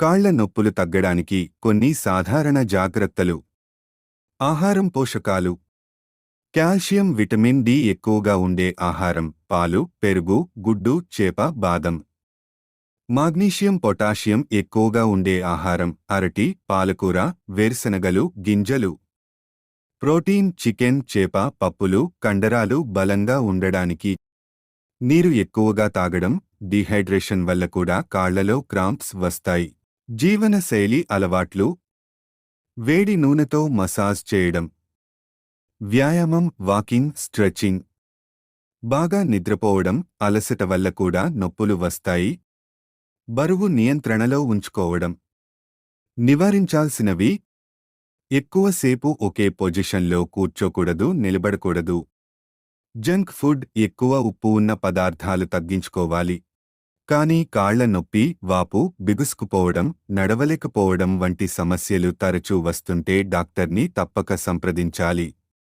కాళ్ళ నొప్పులు తగ్గడానికి కొన్ని సాధారణ జాగ్రత్తలు. ఆహారం పోషకాలు. కాల్షియం విటమిన్ డి ఎక్కువగా ఉండే ఆహారం పాలు పెరుగు గుడ్డు చేప బాదం. మాగ్నీషియం పొటాషియం ఎక్కువగా ఉండే ఆహారం అరటి పాలకూర వేరుశనగలు గింజలు. ప్రోటీన్ చికెన్ చేప పప్పులు కండరాలు బలంగా ఉండడానికి. నీరు ఎక్కువగా తాగడం డీహైడ్రేషన్ వల్ల కూడా కాళ్ళలో క్రాంప్స్ వస్తాయి. జీవనశైలి అలవాట్లు. వేడి నూనెతో మసాజ్ చేయడం. వ్యాయామం వాకింగ్ స్ట్రెచింగ్. బాగా నిద్రపోవడం అలసట వల్ల కూడా నొప్పులు వస్తాయి. బరువు నియంత్రణలో ఉంచుకోవడం. నివారించాల్సినవి. ఎక్కువసేపు ఒకే పొజిషన్లో కూర్చోకూడదు నిలబడకూడదు. జంక్ ఫుడ్ ఎక్కువ ఉప్పు ఉన్న పదార్థాలు తగ్గించుకోవాలి. కానీ కాళ్ళ నొప్పి వాపు బిగుసుకుపోవడం నడవలేకపోవడం వంటి సమస్యలు తరచూ వస్తుంటే డాక్టర్ని తప్పక సంప్రదించాలి.